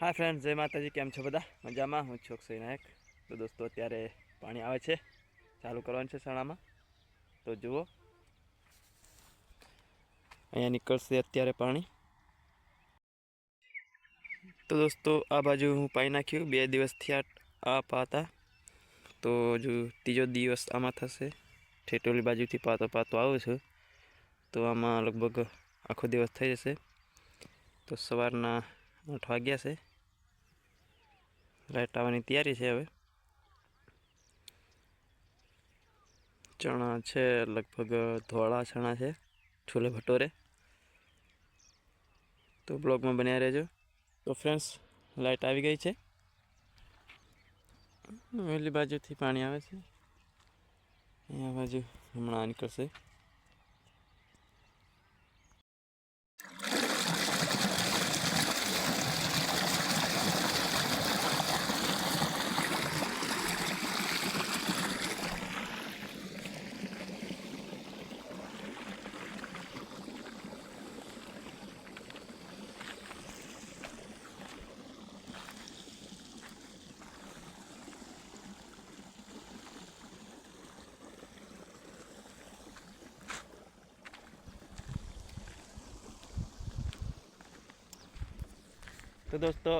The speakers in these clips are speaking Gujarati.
હા ફ્રેન્ડ જય માતાજી, કેમ છો બધા? મજામાં? હું છું અક્ષય નાયક. તો દોસ્તો, અત્યારે પાણી આવે છે. ચાલુ કરવાનું છે સણામાં તો જુઓ. અહીંયા નીકળશે અત્યારે પાણી. તો દોસ્તો, આ બાજુ હું પાઈ નાખ્યું. બે દિવસથી આ પાતા. તો હજુ ત્રીજો દિવસ આમાં થશે. ઠેટોલી બાજુથી પાતો પાતો આવું છું. તો આમાં લગભગ આખો દિવસ થઈ જશે. તો સવારના આઠ વાગ્યા છે. લાઇટ આવવાની તૈયારી છે હવે. ચણા છે, લગભગ ધોળા ચણા છે, છોલે ભટોરે. તો બ્લોગમાં બન્યા રહેજો. તો ફ્રેન્ડ્સ લાઇટ આવી ગઈ છે. વહેલી બાજુથી પાણી આવે છે. અહીંયા બાજુ હમણાં નીકળશે. તો દોસ્તો,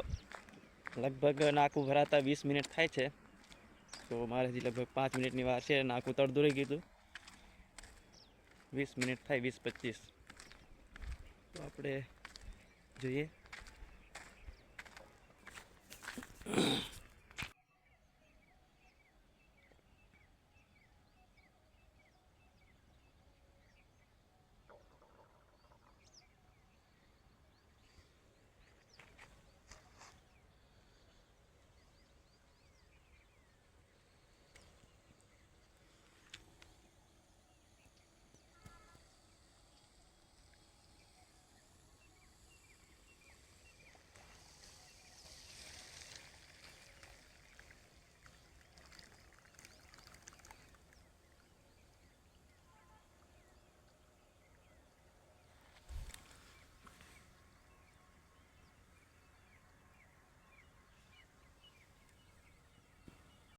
લગભગ નાકું ભરાતા વીસ મિનિટ થાય છે. તો મારે હજી લગભગ પાંચ મિનિટની વાર છે, નાકું તડદું રહી ગયું વીસ મિનિટ થાય, વીસ પચીસ. તો આપણે જોઈએ.